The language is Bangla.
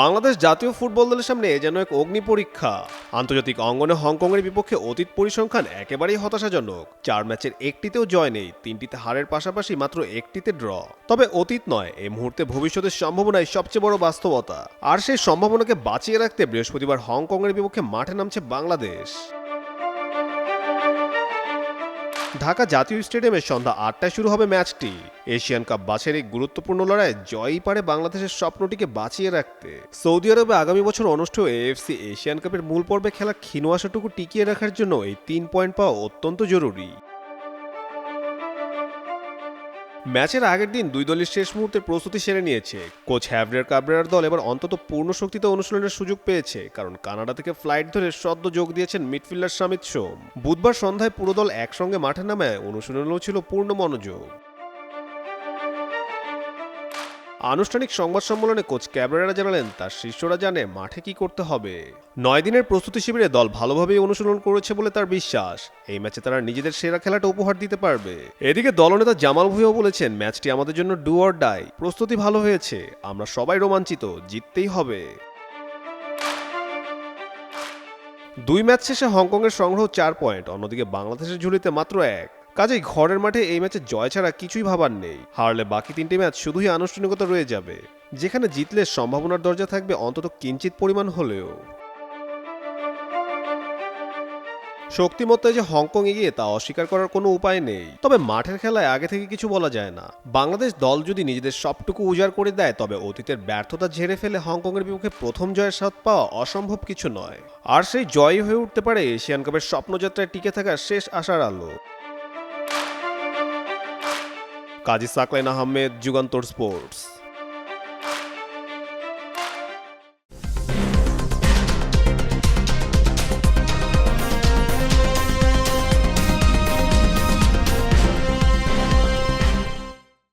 বাংলাদেশ জাতীয় ফুটবল দলের সামনে যেন এক অগ্নি পরীক্ষা। আন্তর্জাতিক অঙ্গনে হংকংয়ের বিপক্ষে অতীত পরিসংখ্যান একেবারেই হতাশাজনক। চার ম্যাচের একটিতেও জয় নেই, তিনটিতে হারের পাশাপাশি মাত্র একটিতে ড্র। তবে অতীত নয় এই মুহূর্তে ভবিষ্যতের সম্ভাবনাই সবচেয়ে বড় বাস্তবতা। আর সেই সম্ভাবনাকে বাঁচিয়ে রাখতে বৃহস্পতিবার হংকংয়ের বিপক্ষে মাঠে নামছে বাংলাদেশ। ঢাকা জাতীয় স্টেডিয়ামে সন্ধ্যা আটটায় শুরু হবে ম্যাচটি। এশিয়ান কাপ বাছের এই গুরুত্বপূর্ণ লড়াই জয়ই পারে বাংলাদেশের স্বপ্নটিকে বাঁচিয়ে রাখতে। সৌদি আরবে আগামী বছর অনুষ্ঠেয় এএফসি এশিয়ান কাপের মূল পর্বে খেলা ক্ষীণ আশাটুকু টিকিয়ে রাখার জন্য এই তিন পয়েন্ট পাওয়া অত্যন্ত জরুরি। ম্যাচের আগের দিন দুই দলের শেষ মুহূর্তে প্রস্তুতি সেরে নিয়েছে। কোচ হ্যাভরের কাবরেরার দল এবার অন্তত পূর্ণ শক্তিতে অনুশীলনের সুযোগ পেয়েছে, কারণ কানাডা থেকে ফ্লাইট ধরে সদ্য যোগ দিয়েছেন মিডফিল্ডার সামিত সোম। বুধবার সন্ধ্যায় পুরো দল একসঙ্গে মাঠে নামায়, অনুশীলনও ছিল পূর্ণ মনোযোগ। আনুষ্ঠানিক সংবাদ সম্মেলনে কোচ ক্যাবরেরা জানালেন, তার শিষ্যরা জানে মাঠে কি করতে হবে। নয় দিনের প্রস্তুতি শিবিরে দল ভালোভাবেই অনুশীলন করেছে বলে তার বিশ্বাস। এই ম্যাচে তারা নিজেদের সেরা খেলাটা উপহার দিতে পারবে। এদিকে দলনেতা জামাল ভুইও বলেছেন, ম্যাচটি আমাদের জন্য ডু অর ডাই। প্রস্তুতি ভালো হয়েছে। আমরা সবাই রোমাঞ্চিত, জিততেই হবে। দুই ম্যাচ শেষে হংকংয়ের সংগ্রহ চার পয়েন্ট, অন্যদিকে বাংলাদেশের ঝুলিতে মাত্র এক। কাজেই ঘরের মাঠে এই ম্যাচে জয় ছাড়া কিছুই ভাবার নেই। হারলে বাকি তিনটি ম্যাচ শুধুই আনুষ্ঠানিকতা রয়ে যাবে। যেখানে জিতলে সম্ভাবনার দরজা থাকবে অন্তত কিঞ্চিত পরিমাণ হলেও। শক্তিমত্তায় যে হংকং এগিয়ে তা অস্বীকার করার কোনো উপায় নেই। তবে মাঠের খেলায় আগে থেকে কিছু বলা যায় না। বাংলাদেশ দল যদি নিজেদের সবটুকু উজাড় করে দেয়, তবে অতীতের ব্যর্থতা ঝেড়ে ফেলে হংকংয়ের বিপক্ষে প্রথম জয়ের স্বাদ পাওয়া অসম্ভব কিছু নয়। আর সেই জয়ই হয়ে উঠতে পারে এশিয়ান কাপের স্বপ্নযাত্রায় টিকে থাকার শেষ আশার আলো। কাজী সাকলাইন আহমেদ যুগান্তর স্পোর্টস।